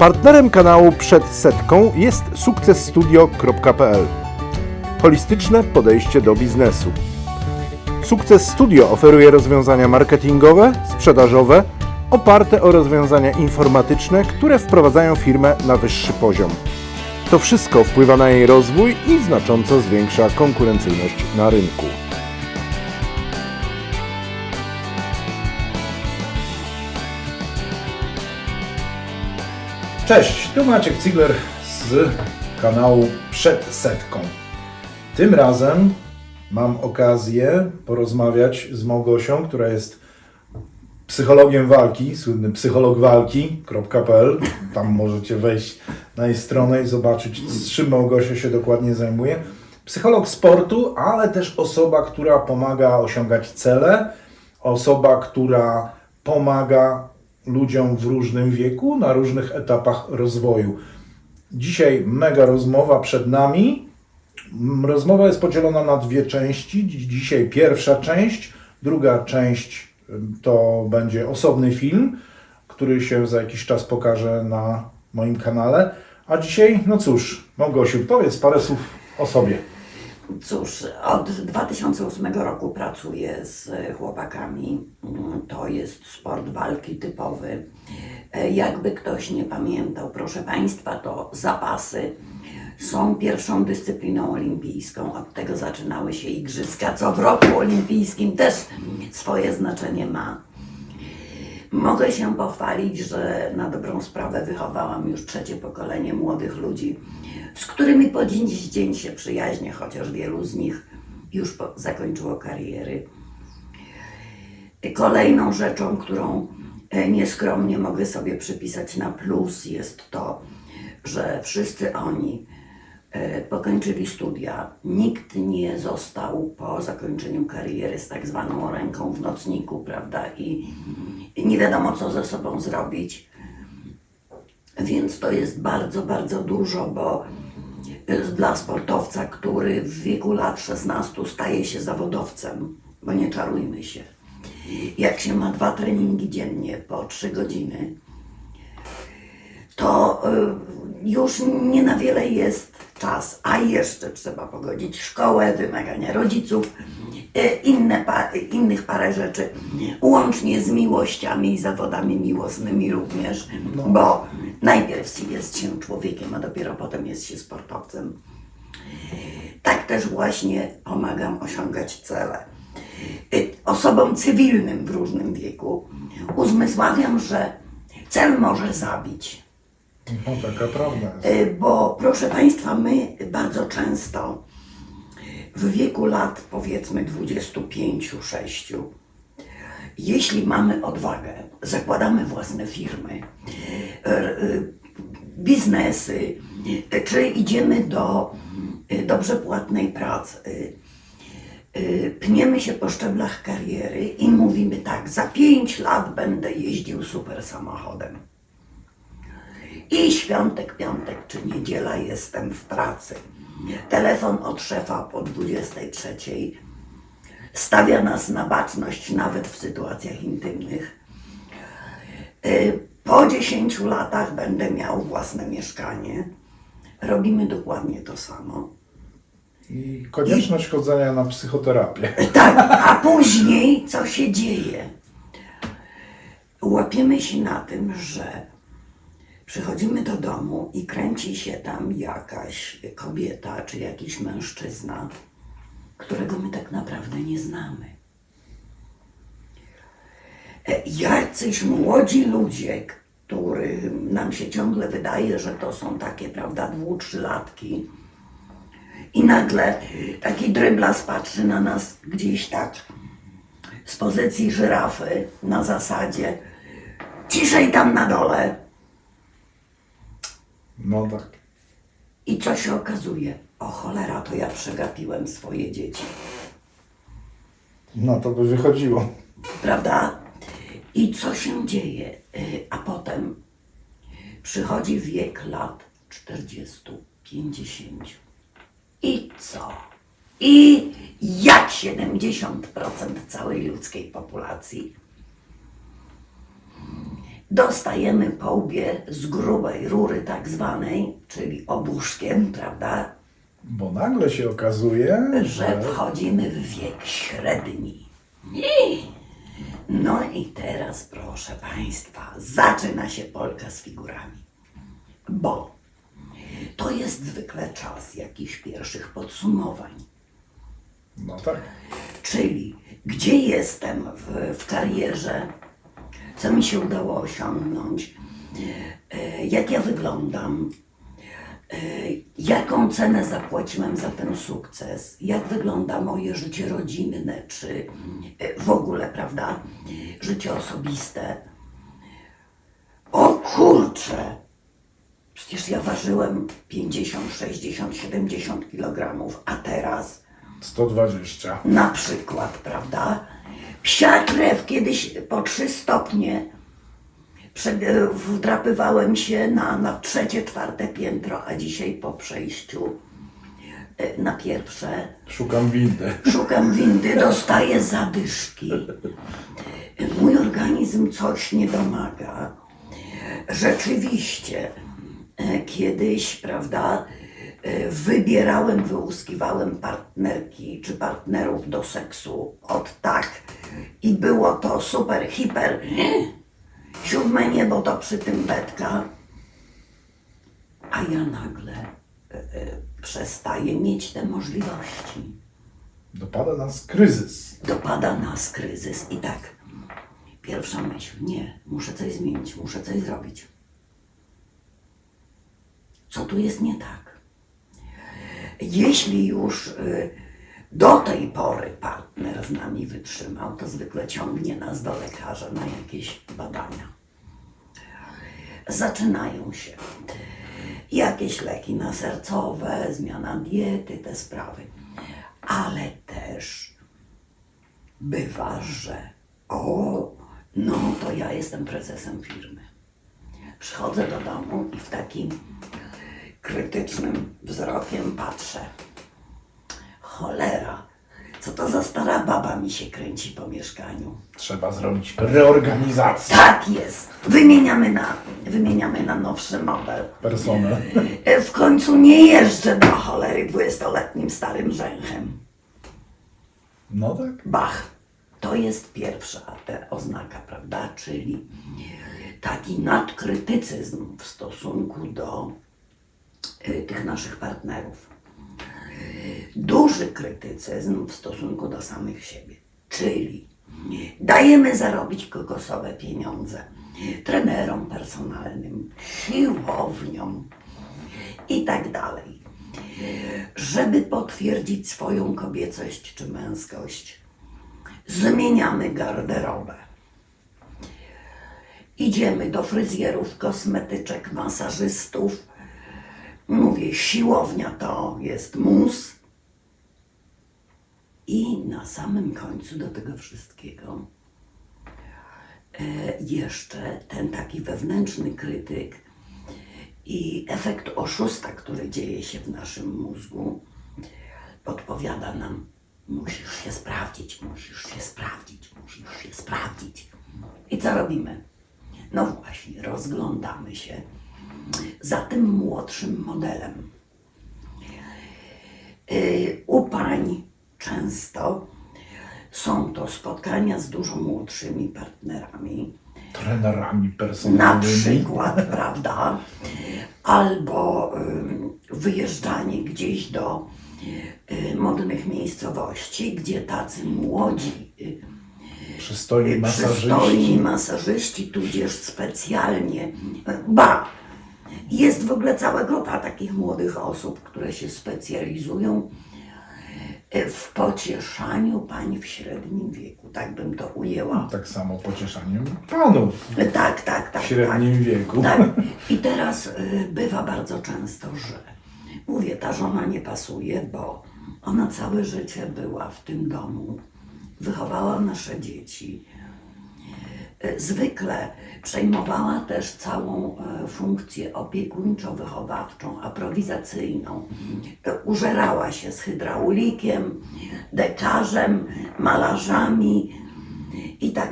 Partnerem kanału Przed Setką jest sukcesstudio.pl. Holistyczne podejście do biznesu. Sukces Studio oferuje rozwiązania marketingowe, sprzedażowe, oparte o rozwiązania informatyczne, które wprowadzają firmę na wyższy poziom. To wszystko wpływa na jej rozwój i znacząco zwiększa konkurencyjność na rynku. Cześć, tu Maciek Cigler z kanału Przed Setką. Tym razem mam okazję porozmawiać z Małgosią, która jest psychologiem walki, słynny psychologwalki.pl. Tam możecie wejść na jej stronę i zobaczyć, z czym Małgosia się dokładnie zajmuje. Psycholog sportu, ale też osoba, która pomaga osiągać cele, osoba, która pomaga ludziom w różnym wieku, na różnych etapach rozwoju. Dzisiaj mega rozmowa przed nami. Rozmowa jest podzielona na dwie części. Dzi- Dzisiaj pierwsza część, druga część to będzie osobny film, który się za jakiś czas pokaże na moim kanale. A dzisiaj, no cóż, Małgosiu, powiedz parę słów o sobie. Cóż, od 2008 roku pracuję z chłopakami. Mm, To jest sport walki typowy. E, Jakby ktoś nie pamiętał, proszę Państwa, to zapasy są pierwszą dyscypliną olimpijską. Od tego zaczynały się igrzyska, co w roku olimpijskim też swoje znaczenie ma. Mogę się pochwalić, że na dobrą sprawę wychowałam już trzecie pokolenie młodych ludzi, z którymi po dziś dzień się przyjaźnię, chociaż wielu z nich już po, zakończyło kariery. Kolejną rzeczą, którą e, nieskromnie mogę sobie przypisać na plus, jest to, że wszyscy oni pokończyli studia. Nikt nie został po zakończeniu kariery z tak zwaną ręką w nocniku, prawda? I, nie wiadomo, co ze sobą zrobić. Więc to jest bardzo, bardzo dużo, bo e, dla sportowca, który w wieku lat 16 staje się zawodowcem, bo nie czarujmy się. Jak się ma dwa treningi dziennie po trzy godziny, to y, już nie na wiele jest czas, a jeszcze trzeba pogodzić szkołę, wymagania rodziców, y, inne pa, innych parę rzeczy, łącznie z miłościami i zawodami miłosnymi również, bo najpierw jest się człowiekiem, a dopiero potem jest się sportowcem. Tak też właśnie pomagam osiągać cele. Y, Osobom cywilnym w różnym wieku uzmysławiam, że cel może zabić. No taka prawda jest. Y, Bo proszę Państwa, my bardzo często w wieku lat powiedzmy 25-6, jeśli mamy odwagę, zakładamy własne firmy, r- y, biznesy, czy idziemy do dobrze płatnej pracy, pniemy się po szczeblach kariery i mówimy tak, za 5 lat będę jeździł super samochodem. I świątek, piątek czy niedziela jestem w pracy. Telefon od szefa po 23 stawia nas na baczność nawet w sytuacjach intymnych. Y, Po 10 latach będę miał własne mieszkanie. Robimy dokładnie to samo. I konieczność chodzenia na psychoterapię. Tak, a później co się dzieje? Łapiemy się na tym, że przychodzimy do domu i kręci się tam jakaś kobieta czy jakiś mężczyzna, którego my tak naprawdę nie znamy. E, Jacyś młodzi ludzie, którym nam się ciągle wydaje, że to są takie, prawda, dwu, trzylatki, i nagle taki dryblas patrzy na nas gdzieś tak z pozycji żyrafy na zasadzie ciszej tam na dole. No tak. I co się okazuje? O cholera, to ja przegapiłem swoje dzieci. No to by wychodziło. Prawda? I co się dzieje? Y, A potem przychodzi wiek lat 40, 50. I co? I jak 70% całej ludzkiej populacji dostajemy po łbie z grubej rury tak zwanej, czyli obuszkiem, prawda, Bo nagle się okazuje, że wchodzimy w wiek średni. No i teraz, proszę Państwa, zaczyna się Polka z figurami. Bo to jest zwykle czas jakichś pierwszych podsumowań. No tak. Czyli gdzie jestem w, w karierze, co mi się udało osiągnąć, e, jak ja wyglądam, e, jaką cenę zapłaciłem za ten sukces, jak wygląda moje życie rodzinne, czy e, w ogóle, prawda, życie osobiste. O kurczę! Przecież ja ważyłem 50, 60, 70 kg, a teraz 120. na przykład, prawda? Psia krew kiedyś po trzy stopnie prze- wdrapywałem się na, na trzecie, czwarte piętro, a dzisiaj po przejściu e, na pierwsze Szukam windy. szukam windy, dostaję zadyszki. Mój organizm coś nie domaga. Rzeczywiście, e, kiedyś, prawda, e, wybierałem, wyłuskiwałem partnerki czy partnerów do seksu od tak i było to super, hiper. Siódme niebo to przy tym betka. A ja nagle e, e, przestaję mieć te możliwości Dopada nas kryzys. dopada nas kryzys i tak. Pierwsza myśl, nie, muszę coś zmienić, muszę coś zrobić. Co tu jest nie tak? Jeśli już y, do tej pory partner z nami wytrzymał, to zwykle ciągnie nas do lekarza na jakieś badania. Zaczynają się jakieś leki nasercowe, zmiana diety, te sprawy. Ale też bywa, że o, no to ja jestem prezesem firmy. Przychodzę do domu i w takim krytycznym wzrokiem patrzę. Cholera, co to za stara baba mi się kręci po mieszkaniu. Trzeba zrobić reorganizację. Tak jest. Wymieniamy na, wymieniamy na nowszy model. Personel. E, W końcu nie jeżdżę do cholery dwudziestoletnim starym rzęchem. No tak. Bach. To jest pierwsza e, oznaka, prawda? Czyli taki nadkrytycyzm w stosunku do tych naszych partnerów. Duży krytycyzm w stosunku do samych siebie. Czyli dajemy zarobić kokosowe pieniądze trenerom personalnym, siłowniom i tak dalej żeby potwierdzić swoją kobiecość czy męskość, zmieniamy garderobę. Idziemy do fryzjerów, kosmetyczek, masażystów. Mówię, siłownia to jest mus. I na samym końcu do tego wszystkiego e, jeszcze ten taki wewnętrzny krytyk i efekt oszusta, który dzieje się w naszym mózgu, podpowiada nam, musisz się sprawdzić, musisz się sprawdzić, musisz się sprawdzić. I co robimy? No właśnie, rozglądamy się za tym młodszym modelem. Yy, U pań często są to spotkania z dużo młodszymi partnerami, Trenerami na personalnymi. przykład, prawda? Albo ym, wyjeżdżanie gdzieś do y, modnych miejscowości, gdzie tacy młodzi, y, Przystojni y, przystojni masażyści. masażyści, tudzież specjalnie, y, ba, jest w ogóle cała grupa takich młodych osób, które się specjalizują y, w pocieszaniu pań w średnim wieku, tak bym to ujęła. Tak samo pocieszaniem panów Tak, tak, tak. w średnim tak. wieku. Tak. I teraz y, bywa bardzo często, że mówię, ta żona nie pasuje, bo ona całe życie była w tym domu, wychowała nasze dzieci. Y, Zwykle przejmowała też całą e, funkcję opiekuńczo-wychowawczą, aprowizacyjną. Y, Użerała się z hydraulikiem, dekarzem, malarzami i tak.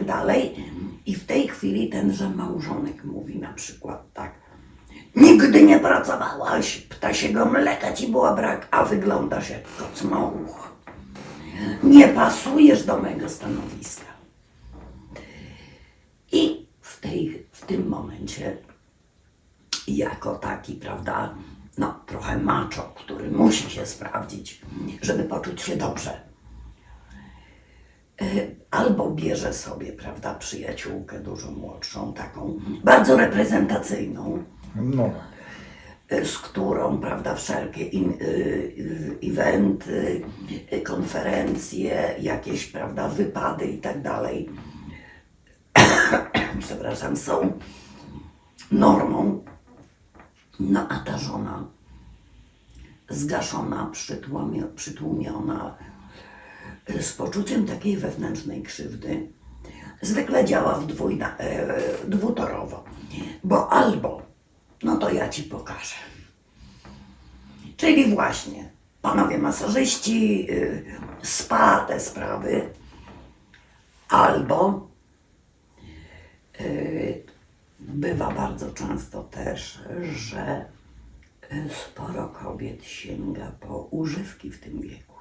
I w tej chwili tenże małżonek mówi na przykład tak. Nigdy nie pracowałaś, ptasiego mleka ci było brak, a wyglądasz jak kocmouch. Nie pasujesz do mojego stanowiska. W, tej, w tym momencie, jako taki, prawda, no trochę macho, który musi się sprawdzić, żeby poczuć się dobrze, y, albo bierze sobie, prawda, przyjaciółkę dużo młodszą, taką bardzo reprezentacyjną, No, y, z którą, prawda, wszelkie in, y, eventy, konferencje, jakieś, prawda, wypady i tak dalej, przepraszam, są normą. No a ta żona zgaszona, przytłumio- przytłumiona, y, z poczuciem takiej wewnętrznej krzywdy, zwykle działa w dwójna, e, dwutorowo. Bo albo, no to ja ci pokażę. Czyli właśnie panowie masażyści, y, spa, te sprawy, albo bywa bardzo często też, że y, sporo kobiet sięga po używki w tym wieku.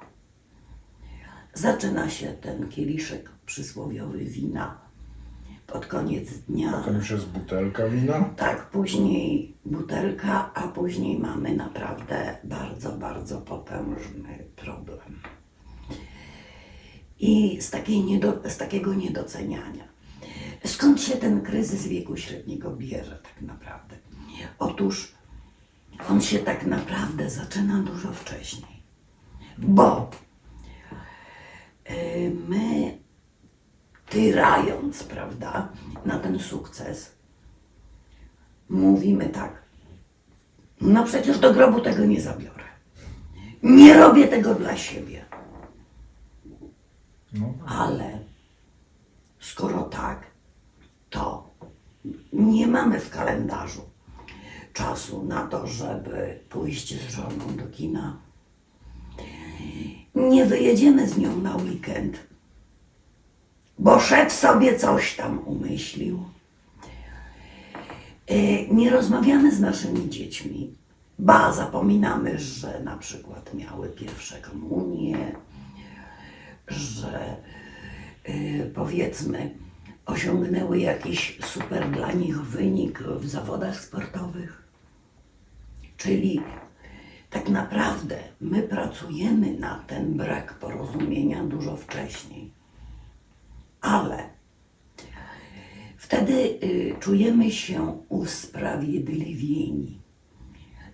Zaczyna się ten kieliszek przysłowiowy wina pod koniec dnia. to już jest butelka wina. Tak, później butelka, a później mamy naprawdę bardzo, bardzo potężny problem. I z, takiej niedo, z takiego niedoceniania. Skąd się ten kryzys wieku średniego bierze tak naprawdę? Otóż on się tak naprawdę zaczyna dużo wcześniej. Bo y, my tyrając, prawda, na ten sukces, mówimy tak. No przecież do grobu tego nie zabiorę. Nie robię tego dla siebie. No, Ale skoro tak, to nie mamy w kalendarzu czasu na to, żeby pójść z żoną do kina. Nie wyjedziemy z nią na weekend, bo szef sobie coś tam umyślił. Y, Nie rozmawiamy z naszymi dziećmi, ba, zapominamy, że na przykład miały pierwsze komunie, że y, powiedzmy osiągnęły jakiś super dla nich wynik w zawodach sportowych. Czyli tak naprawdę my pracujemy na ten brak porozumienia dużo wcześniej. Ale wtedy y, czujemy się usprawiedliwieni.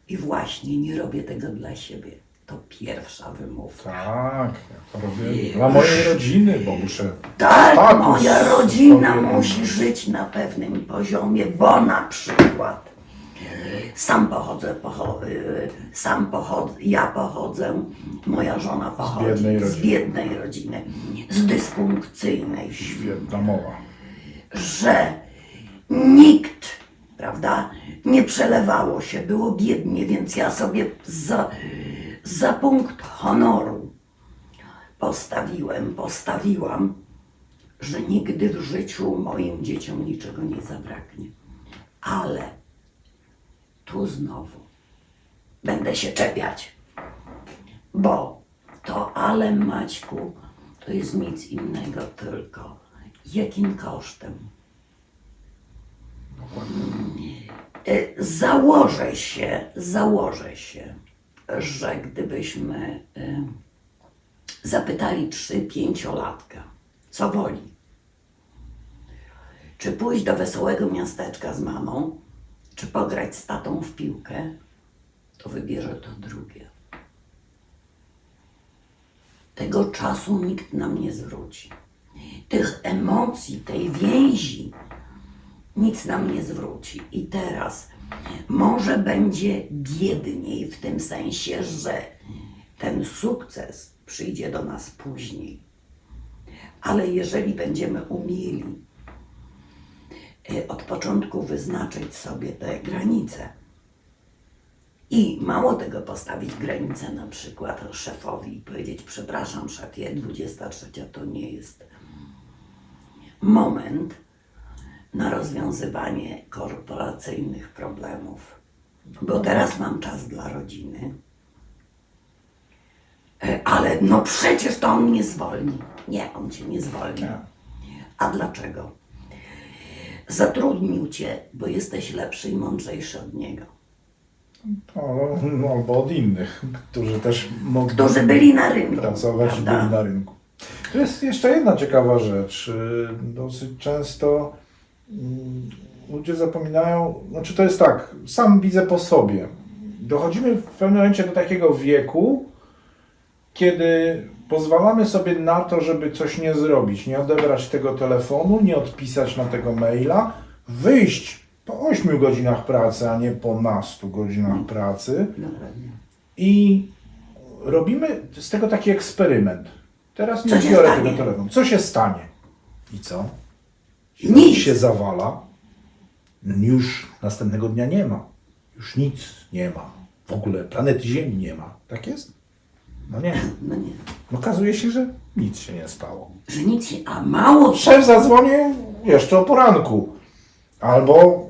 I właśnie nie robię tego dla siebie. To pierwsza wymówka. tak, ja to robię dla mojej rodziny, bo muszę. Tak, status moja rodzina sobie- musi żyć na pewnym poziomie, bo na przykład sam pochodzę, pocho, y, sam pochodzę, ja pochodzę, moja żona pochodzi biednej z rodziny. biednej rodziny, z dysfunkcyjnej, Świetna mowa. że nikt, prawda, nie przelewało się, było biednie, więc ja sobie za, za punkt honoru postawiłem, postawiłam, że nigdy w życiu moim dzieciom niczego nie zabraknie. Ale tu znowu będę się czepiać, bo to ale Maćku to jest nic innego tylko jakim kosztem. E, Założę się, założę się, że gdybyśmy e, zapytali 3-5-latka, co woli, czy pójść do wesołego miasteczka z mamą, czy pograć z tatą w piłkę, to wybierze to drugie. Tego czasu nikt nam nie zwróci. Tych emocji, tej więzi nic nam nie zwróci. I teraz może będzie biedniej w tym sensie, że ten sukces przyjdzie do nas później. Ale jeżeli będziemy umieli e, od początku wyznaczyć sobie te granice i mało tego postawić granicę na przykład szefowi i powiedzieć, przepraszam szefie, 23 to nie jest moment, na rozwiązywanie korporacyjnych problemów. Bo teraz mam czas dla rodziny. E, Ale no przecież to on mnie zwolni. Nie, on cię nie zwolni. Nie. A dlaczego? Zatrudnił cię, bo jesteś lepszy i mądrzejszy od niego. Albo, no, albo od innych, którzy też mogli Którzy byli na rynku. pracować prawda? byli na rynku. Tu jest jeszcze jedna ciekawa rzecz. Y, Dosyć często ludzie zapominają, znaczy to jest tak, sam widzę po sobie. Dochodzimy w pewnym momencie do takiego wieku, kiedy pozwalamy sobie na to, żeby coś nie zrobić, nie odebrać tego telefonu, nie odpisać na tego maila, wyjść po 8 godzinach pracy, a nie po nastu godzinach pracy Dokładnie. i robimy z tego taki eksperyment. Teraz nie Co się biorę stanie? tego telefonu. Co się stanie? I co? Nic. się zawala. Już następnego dnia nie ma. Już nic nie ma. W ogóle planety Ziemi nie ma. Tak jest? No nie. No nie. Okazuje się, że nic się nie stało. Że nic się... A mało Szef zadzwonił jeszcze o poranku. Albo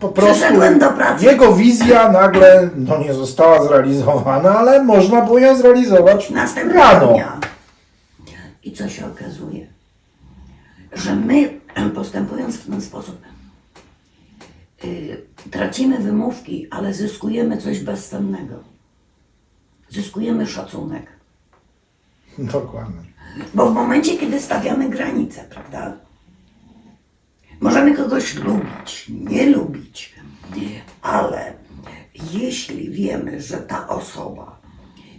po prostu Przyszedłem do pracy. jego wizja nagle no, nie została zrealizowana, ale można było ją zrealizować następnego rano. dnia. I co się okazuje? Że my, postępując w ten sposób, yy, tracimy wymówki, ale zyskujemy coś bezcennego. Zyskujemy szacunek. Dokładnie. Bo w momencie, kiedy stawiamy granice, prawda? Możemy kogoś lubić, nie lubić, ale jeśli wiemy, że ta osoba,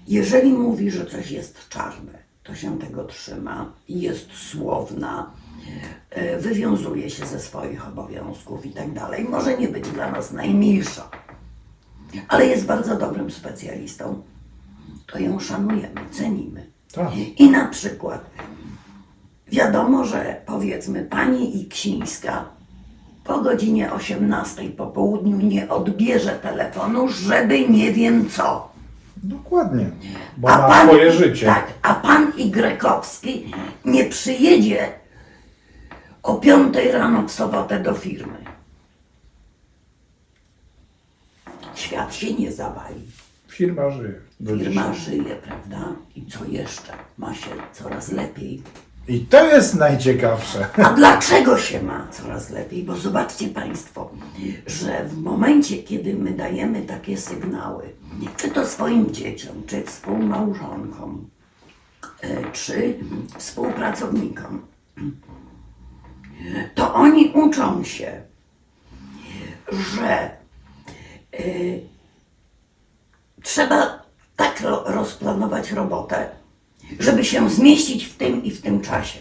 jeżeli mówi, że coś jest czarne, to się tego trzyma jest słowna, e, wywiązuje się ze swoich obowiązków i tak dalej, może nie być dla nas najmilsza, ale jest bardzo dobrym specjalistą, to ją szanujemy, cenimy. Tak. I na przykład wiadomo, że powiedzmy pani Iksińska po godzinie 18 po południu nie odbierze telefonu, żeby nie wiem co. Dokładnie. Bo ma swoje życie. Tak, a pan Igrekowski nie przyjedzie o 5 rano w sobotę do firmy. Świat się nie zawali. Firma żyje. do Firma dzisiaj. żyje, prawda? I co jeszcze? Ma się coraz lepiej. I to jest najciekawsze. A dlaczego się ma coraz lepiej? Bo zobaczcie Państwo, że w momencie, kiedy my dajemy takie sygnały, czy to swoim dzieciom, czy współmałżonkom, e, czy współpracownikom, to oni uczą się, że y, trzeba tak ro- rozplanować robotę, żeby się zmieścić w tym i w tym czasie.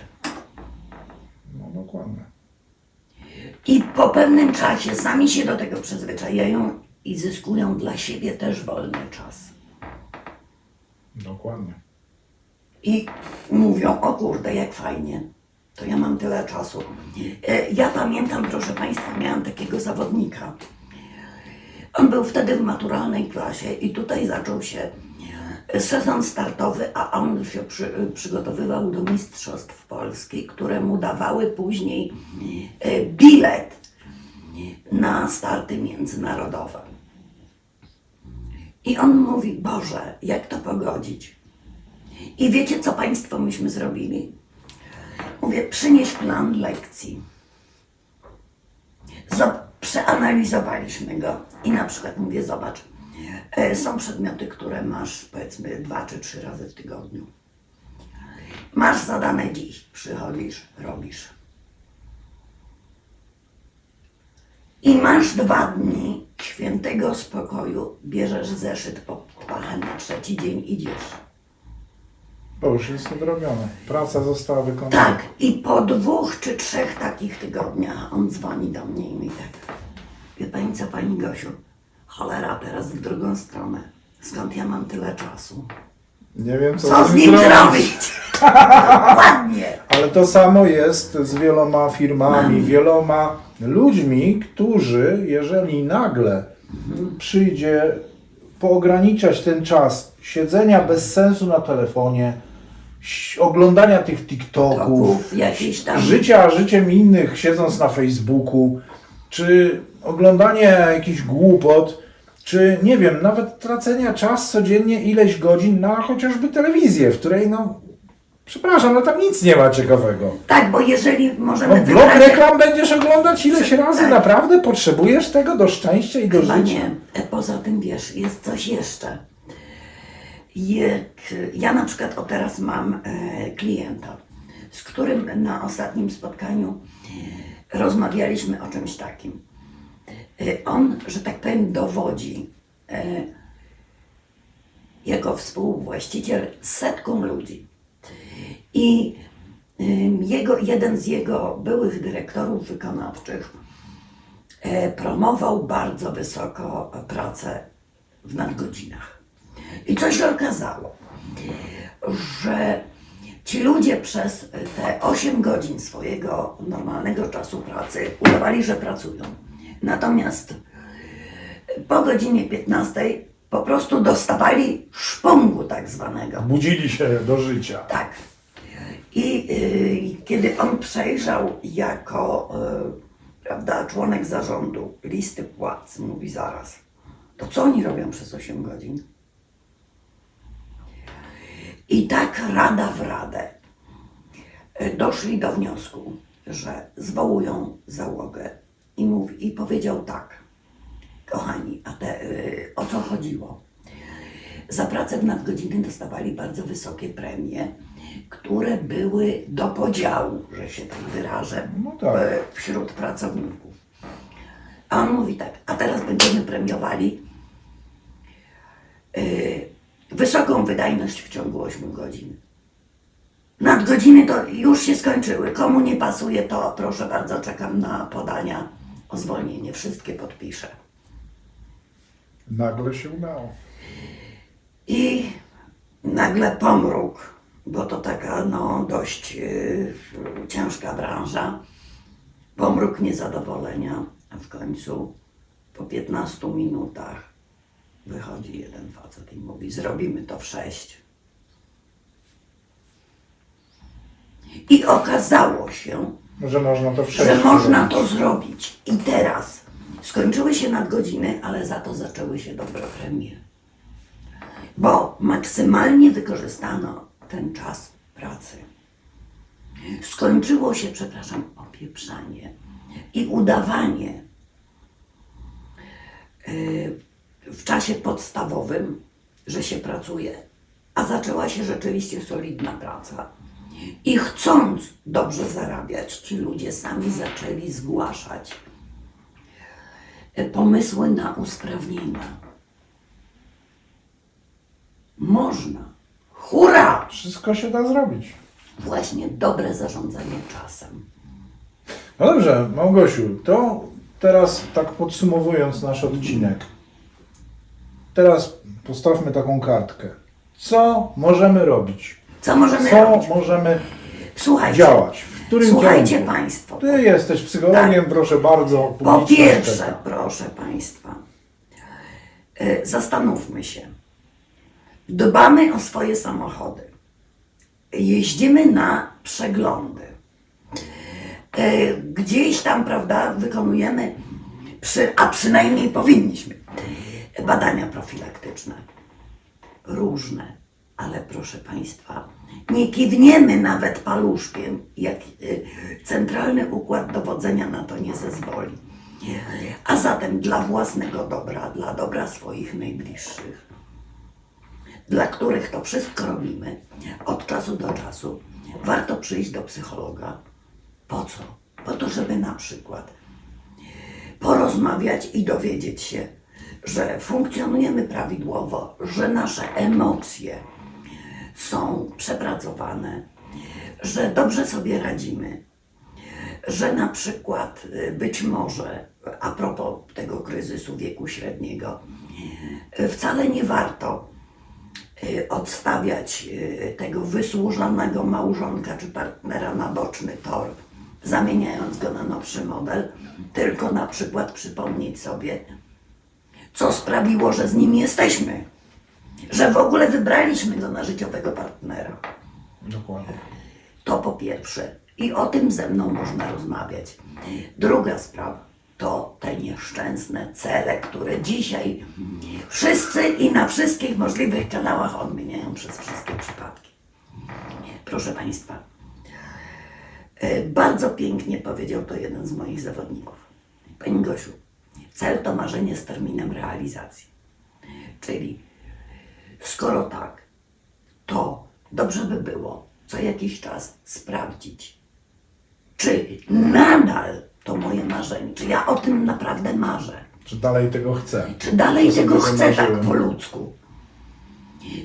No dokładnie. I po pewnym czasie sami się do tego przyzwyczajają i zyskują dla siebie też wolny czas. Dokładnie. I mówią, o kurde, jak fajnie, to ja mam tyle czasu. E, Ja pamiętam, proszę Państwa, miałam takiego zawodnika. On był wtedy w maturalnej klasie i tutaj zaczął się sezon startowy, a on się przy, przygotowywał do Mistrzostw Polski, które mu dawały później e, bilet na starty międzynarodowe. I on mówi, Boże, jak to pogodzić? I wiecie, co Państwo myśmy zrobili? Mówię, przynieś plan lekcji. Zob- przeanalizowaliśmy go i na przykład mówię, zobacz, są przedmioty, które masz powiedzmy dwa czy trzy razy w tygodniu. Masz zadane dziś, przychodzisz, robisz. I masz dwa dni świętego spokoju, bierzesz zeszyt pod pachę na trzeci dzień idziesz. Bo już jest odrobione. Praca została wykonana. Tak, i po dwóch czy trzech takich tygodniach on dzwoni do mnie i mi tak, wie pani co, pani Gosiu, cholera, teraz w drugą stronę. Skąd ja mam tyle czasu? Nie wiem, co, Co z nim zrobić? Dokładnie. Ale to samo jest z wieloma firmami, wieloma ludźmi, którzy, jeżeli nagle przyjdzie poograniczać ten czas siedzenia bez sensu na telefonie, ś- oglądania tych TikToków, Toków, tam- życia życiem innych, siedząc na Facebooku, czy oglądanie jakichś głupot, czy nie wiem, nawet tracenia czas codziennie ileś godzin na chociażby telewizję, w której no, przepraszam, no tam nic nie ma ciekawego. Tak, bo jeżeli możemy No, blok wybrać- reklam będziesz oglądać ileś razy, Tak. naprawdę potrzebujesz tego do szczęścia i do Chyba życia. nie. E, Poza tym wiesz, jest coś jeszcze. Jak, ja na przykład o teraz mam e, klienta, z którym na ostatnim spotkaniu rozmawialiśmy o czymś takim. E, on, że tak powiem, dowodzi e, jako współwłaściciel setką ludzi. I jego, jeden z jego byłych dyrektorów wykonawczych e, promował bardzo wysoko pracę w nadgodzinach. I co się okazało? Że ci ludzie przez te 8 godzin swojego normalnego czasu pracy udawali, że pracują. Natomiast po godzinie 15 po prostu dostawali szpongu tak zwanego. Budzili się do życia. Tak. I y, kiedy on przejrzał jako y, prawda, członek zarządu listy płac, mówi zaraz, to co oni robią przez 8 godzin? I tak rada w radę y, doszli do wniosku, że zwołują załogę i, mówi, i powiedział tak, kochani, a te, y, o co chodziło? Za pracę w nadgodziny dostawali bardzo wysokie premie, które były do podziału, że się tak wyrażę, No tak. e, wśród pracowników. A on mówi tak, a teraz będziemy premiowali e, wysoką wydajność w ciągu 8 godzin. Nadgodziny to już się skończyły. Komu nie pasuje, to proszę bardzo, czekam na podania o zwolnienie. Wszystkie podpiszę. Nagle się udało. I nagle pomruk, bo to taka no, dość yy, ciężka branża. Pomruk niezadowolenia, a w końcu po 15 minutach wychodzi jeden facet i mówi: Zrobimy to w sześć. I okazało się, Że można to w że można to zrobić. I teraz skończyły się nadgodziny, ale za to zaczęły się dobre premie. Bo maksymalnie wykorzystano ten czas pracy. Skończyło się, przepraszam, opieprzanie i udawanie yy, w czasie podstawowym, że się pracuje, a zaczęła się rzeczywiście solidna praca. I chcąc dobrze zarabiać, ci ludzie sami zaczęli zgłaszać e, pomysły na usprawnienia. Można. Hurra! Wszystko się da zrobić. Właśnie dobre zarządzanie czasem. No dobrze, Małgosiu, to teraz tak podsumowując nasz odcinek. Teraz postawmy taką kartkę. Co możemy robić? Co możemy Co robić? możemy Słuchajcie, działać? W którym słuchajcie kierunku? Państwo. Ty jesteś psychologiem, proszę bardzo. Po publiczność pierwsze, czeka. proszę Państwa, e, zastanówmy się. Dbamy o swoje samochody. Jeździmy na przeglądy. E, Gdzieś tam, prawda, wykonujemy, przy, a przynajmniej powinniśmy, badania profilaktyczne. Różne, ale proszę Państwa, nie kiwniemy nawet paluszkiem, jak y, centralny układ dowodzenia na to nie zezwoli. A zatem dla własnego dobra, dla dobra swoich najbliższych, dla których to wszystko robimy, od czasu do czasu, warto przyjść do psychologa. Po co? Po to, żeby na przykład porozmawiać i dowiedzieć się, że funkcjonujemy prawidłowo, że nasze emocje są przepracowane, że dobrze sobie radzimy, że na przykład y, być może a propos tego kryzysu wieku średniego, y, wcale nie warto y, odstawiać tego wysłużonego małżonka czy partnera na boczny tor, zamieniając go na nowszy model, tylko na przykład przypomnieć sobie, co sprawiło, że z nim jesteśmy, że w ogóle wybraliśmy go na życiowego partnera. Dokładnie. To po pierwsze. I o tym ze mną można rozmawiać. Druga sprawa to te nieszczęsne cele, które dzisiaj wszyscy i na wszystkich możliwych kanałach odmieniają przez wszystkie przypadki. Proszę Państwa, e, bardzo pięknie powiedział to jeden z moich zawodników. Pani Gosiu, cel to marzenie z terminem realizacji. Czyli skoro tak, to dobrze by było co jakiś czas sprawdzić, czy nadal to moje marzenie, czy ja o tym naprawdę marzę, Czy dalej tego chcę? czy dalej tego chcę tak po ludzku.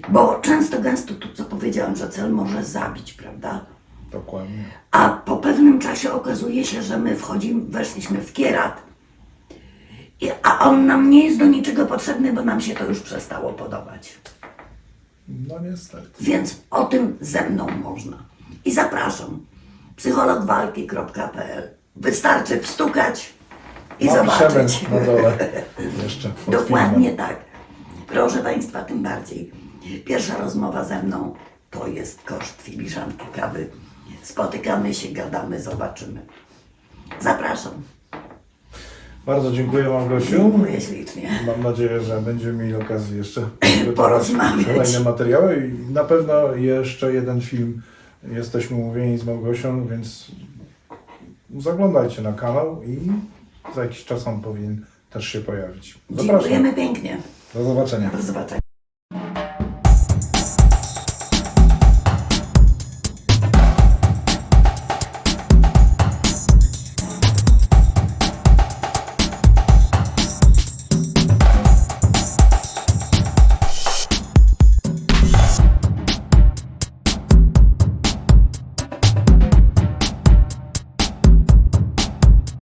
Bo często gęsto to, co powiedziałam, że cel może zabić, prawda? Dokładnie. A po pewnym czasie okazuje się, że my wchodzimy, weszliśmy w kierat, a on nam nie jest do niczego potrzebny, bo nam się to już przestało podobać. No niestety. Więc o tym ze mną można. I zapraszam. psychologwalki.pl Wystarczy wstukać i Napiszemy zobaczyć. na dole jeszcze pod Dokładnie filmem. tak. Proszę Państwa, tym bardziej. Pierwsza rozmowa ze mną to jest koszt filiżanki kawy. Spotykamy się, gadamy, zobaczymy. Zapraszam. Bardzo dziękuję Małgosiu. Dziękuję ślicznie. Mam nadzieję, że będziemy mieli okazję jeszcze Porozmawiać. kolejne materiały i na pewno jeszcze jeden film jesteśmy umówieni z Małgosią, więc zaglądajcie na kanał i za jakiś czas on powinien też się pojawić. Zapraszam. Dziękujemy pięknie. Do zobaczenia. Do zobaczenia.